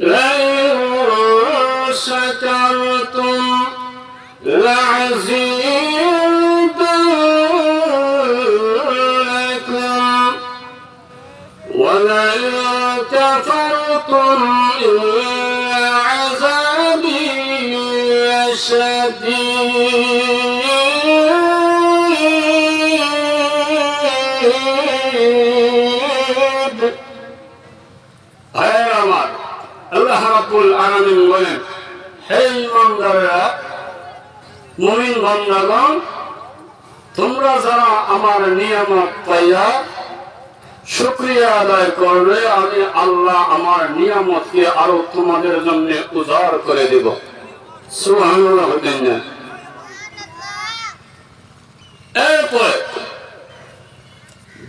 لئن شكرتم لأزيدنكم ولئن كفرتم إن عذابي شديد তোমরা যারা আমার নিয়ামত পাইয়া শুক্রিয়া আদায় করবে, আমি আল্লাহ আমার নিয়ামতকে আরও তোমাদের জন্য উজাড় করে দেব।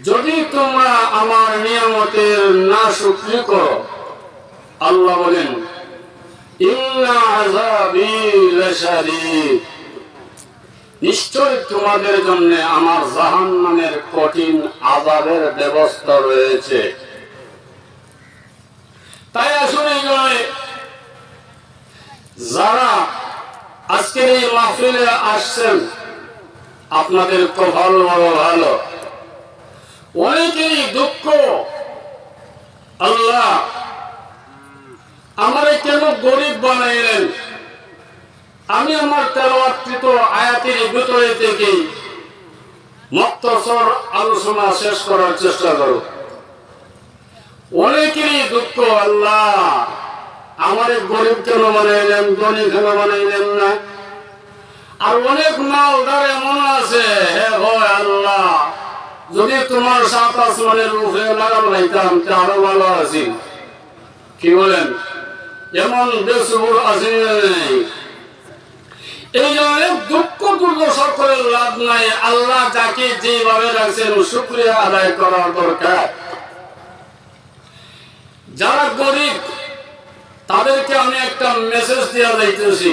যদি তোমরা আমার নিয়ামতের না শুক্রি করো আল্লাহ বলেন নিশ্চয় তোমাদের জন্য আমার জাহান্নামের কঠিন আযাবের ব্যবস্থা রয়েছে। তাই আসলে যারা আজকের এই মাহফিলে আসছেন, আপনাদের কপাল বড় ভালো। অনেকেরই দুঃখ, আল্লাহ আমারে কেন গরিব বানাইলেন? আমি আমার তেলাওয়াতকৃত আয়াতের ভিতরে থেকে মক্তসর আলোচনা শেষ করার চেষ্টা করো। অনেকেরই দুঃখ, আল্লাহ, আমারে গরিব কেন বানাইলেন, ধনী কেন বানাইলেন না? আর অনেক মালদার এমন আছে, হে হয় আল্লাহ, যদি তোমার সাত আসমানের মুখে লাগাম লাইতাম, তা আরও ভালো আছি। কি বলেন? এমন বেসুর আছে এই জন্য দুঃখ দুর্দশা করে লাভ নাই। আল্লাহ যাকে যেভাবে রাখছেন শুক্রিয়া আদায় করার দরকার। যারা গরিব, তাদেরকে আমি একটা মেসেজ দেওয়া যাইতেছি।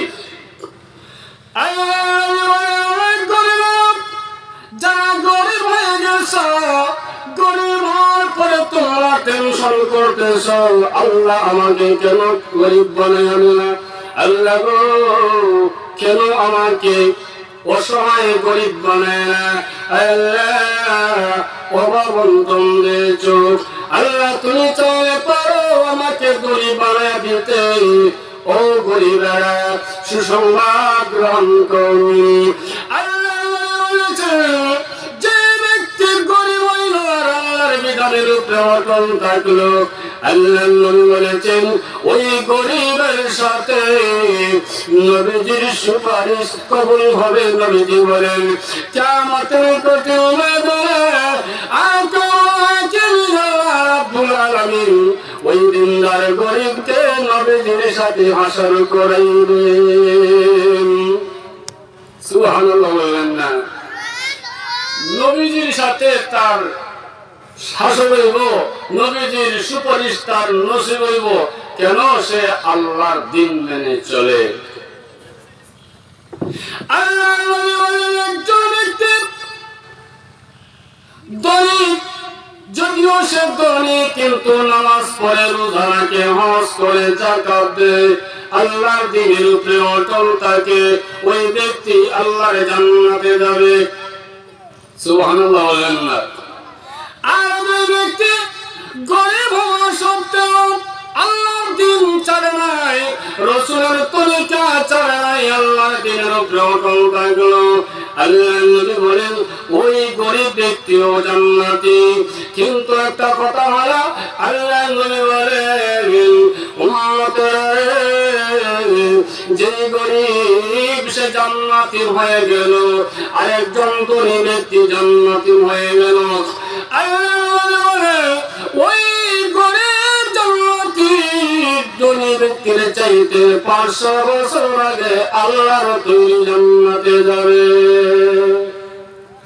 গরিব টেনশন করতেছ আল্লাহ আমাকে কেন গরিব বানায় না আল্লাহ কেন আমাকে অসহায় গরিব বানায় না আল্লাহ অভাবন্তম দিয়েছ আল্লাহ, তুমি চাইলে পারো আমাকে গরিব বানায় দিতে। ও গরিবেরা, সুসংবাদ গ্রহণ করুন। আল্লাহ ওই গরিবের সাথে নবীজির সুপারিশ কবুল হবে নবীজি বলেন। কিয়ামতের কঠিন ওই গরিবকে নবীজির সাথে হাসর করাইবেন। সুবহানাল্লাহ বললেন না। নবীজির সাথে তার শাসন হইব নবীজির নসিব হইব। কেন সে আল্লাহর দিন মেনে চলে? যদিও সে ধনী, কিন্তু নামাজ পড়ে, রোজা হজ করে জাকাত আল্লাহর দিনের উপরে অটল থাকে। ওই ব্যক্তি আল্লাহর জান্নাতে যাবে। সুবহানাল্লাহ আর গরিব হওয়া সত্ত্বেও আল্লাহর দিন ছাড়ে নাই, রসুলের তরিকা ছাড়ে নাই, আল্লাহর দিনের উপরে অটল বলেন, ওই গরিব ব্যক্তিও জান্নাতি। কিন্তু একটা কথা হলো, আল্লাহ নবী বলেন যে গরিব, সে জান্নাতি হয়ে গেল, আরেকজন ধনী ব্যক্তি জান্নাতি হয়ে গেল। আল্লাহ ব্যক্তির চাইতে পাঁচশো বছর আগে আল্লাহর তৈরি জান্নাতে যাবে।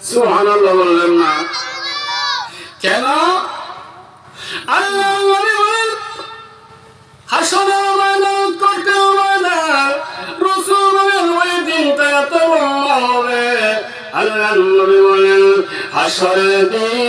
সুবহানাল্লাহ বললেন না। কেন? আল্লাহ বলেন বলেন হাসরের দিন